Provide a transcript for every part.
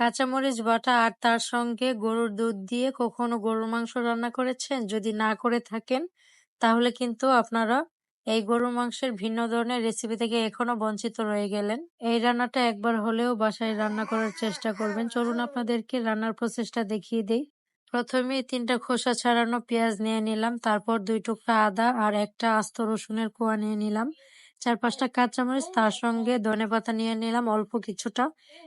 কাঁচামরিচ, বাটা আর তার সঙ্গে গরুর দুধ দিয়ে কখনো গরুর মাংস রান্না করেছেন? যদি না করে থাকেন, তাহলে কিন্তু আপনারা এই গরুর মাংসের ভিন্ন ধরনের রেসিপি থেকে এখনও বঞ্চিত রয়ে গেলেন। এই রান্নাটা একবার হলেও বাসায় রান্না করার চেষ্টা করবেন। চলুন আপনাদেরকে রান্নার প্রসেসটা দেখিয়ে দিই। প্রথমে তিনটা খোসা ছাড়ানো পেঁয়াজ নিয়ে নিলাম, তারপর দুই টুকরা আদা আর একটা আস্ত রসুনের কোয়া নিয়ে নিলাম। চার পাঁচটা কাঁচামরিচ, তার সঙ্গে ধনে পাতা নিয়ে নিলাম অল্প কিছুটা।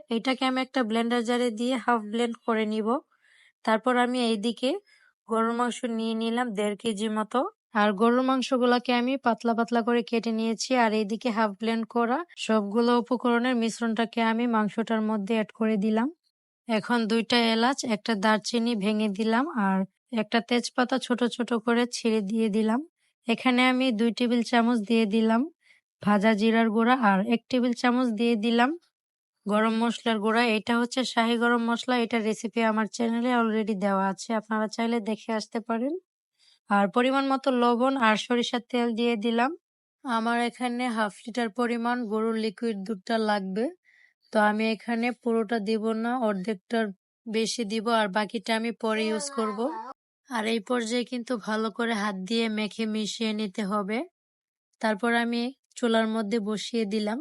এটাকে আমি একটা ব্লেন্ডার জারে দিয়ে হাফ ব্লেন্ড করে নিব। তারপর আমি এইদিকে গরুর মাংস নিয়ে নিলাম দেড় কেজি মতো। আর গরুর মাংসগুলোকে আমি পাতলা পাতলা করে কেটে নিয়েছি। আর এইদিকে হাফ ব্লেন্ড করা সবগুলো উপকরণের মিশ্রণটাকে আমি মাংসটার মধ্যে অ্যাড করে দিলাম। এখন দুইটা এলাচ, একটা দারচিনি ভেঙে দিলাম আর একটা তেজপাতা ছোট ছোট করে ছিঁড়ে দিয়ে দিলাম। এখানে আমি দুই টেবিল চামচ দিয়ে দিলাম। ভাজা জিরার গুঁড়া আর এক টেবিল চামচ দিয়ে দিলাম গরম মশলার গুঁড়া। এটা হচ্ছে শাহি গরম মশলা। এটা রেসিপি আমার চ্যানেলে অলরেডি দেওয়া আছে। আপনারা চাইলে দেখে আসতে পারেন। আর পরিমাণ মতো লবণ আর সরিষার তেল দিয়ে দিলাম। আমার এখানে হাফ লিটার পরিমাণ গরুর লিকুইড দুধটা লাগবে। তো আমি এখানে পুরোটা দিব না অর্ধেকটার বেশি দিব আর বাকিটা আমি পরে ইউজ করব। আর এই পর্যায়ে কিন্তু ভালো করে হাত দিয়ে মেখে মিশিয়ে নিতে হবে। তারপর আমি চুলার মধ্যে বসিয়ে দিলাম।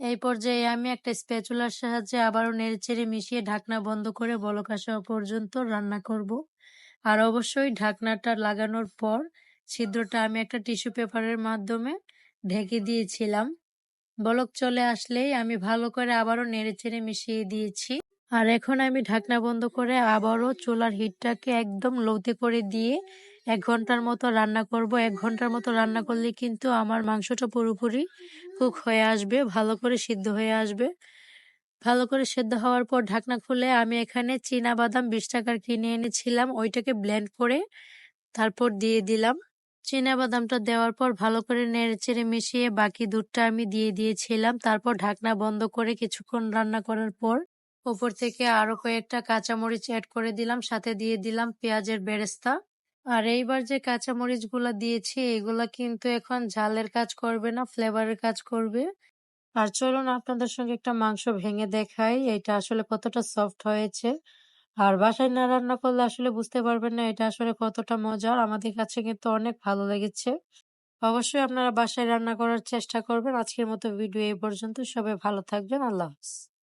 এই পর্যায়ে আমি একটা স্প্যাচুলার সাহায্যে আবারও নেড়েচেড়ে মিশিয়ে ঢাকনা বন্ধ করে বলক আসা পর্যন্ত রান্না করব। আর অবশ্যই ঢাকনাটা লাগানোর পর ছিদ্রটা আমি একটা টিস্যু পেপারের মাধ্যমে ঢেকে দিয়েছিলাম। বলক চলে আসলেই আমি ভালো করে আবারও নেড়েচেড়ে মিশিয়ে দিয়েছি। আর এখন আমি ঢাকনা বন্ধ করে আবারও চুলার হিটটাকে একদম লোতে করে দিয়ে এক ঘণ্টার মতো রান্না করব, এক ঘণ্টার মতো রান্না করলে কিন্তু আমার মাংসটা পুরোপুরি কুক হয়ে আসবে, ভালো করে সিদ্ধ হয়ে আসবে। ভালো করে সেদ্ধ হওয়ার পর ঢাকনা খুলে আমি এখানে চীনা বাদাম বিশ টাকার কিনে এনেছিলাম, ওইটাকে ব্লেন্ড করে তারপর দিয়ে দিলাম। চীনা বাদামটা দেওয়ার পর ভালো করে নেড়েচেড়ে মিশিয়ে বাকি দুধটা আমি দিয়ে দিয়েছিলাম। তারপর ঢাকনা বন্ধ করে কিছুক্ষণ রান্না করার পর উপর থেকে আরও কয়েকটা কাঁচামরিচ অ্যাড করে দিলাম, সাথে দিয়ে দিলাম পেঁয়াজের বেরেস্তা। আর এইবার যে কাঁচামরিচগুলো দিয়েছি, এগুলা কিন্তু এখন ঝালের কাজ করবে না, ফ্লেভারের কাজ করবে। আর চলুন আপনাদের সঙ্গে একটা মাংস ভেঙে দেখাই, এটা আসলে কতটা সফট হয়েছে। আর বাসায় না রান্না করলে আসলে বুঝতে পারবেন না এটা আসলে কতটা মজার, আমাদের কাছে কিন্তু অনেক ভালো লেগেছে। অবশ্যই আপনারা বাসায় রান্না করার চেষ্টা করবেন। আজকের মতো ভিডিও এই পর্যন্ত, সবাই ভালো থাকবেন, আল্লাহ হাফিজ।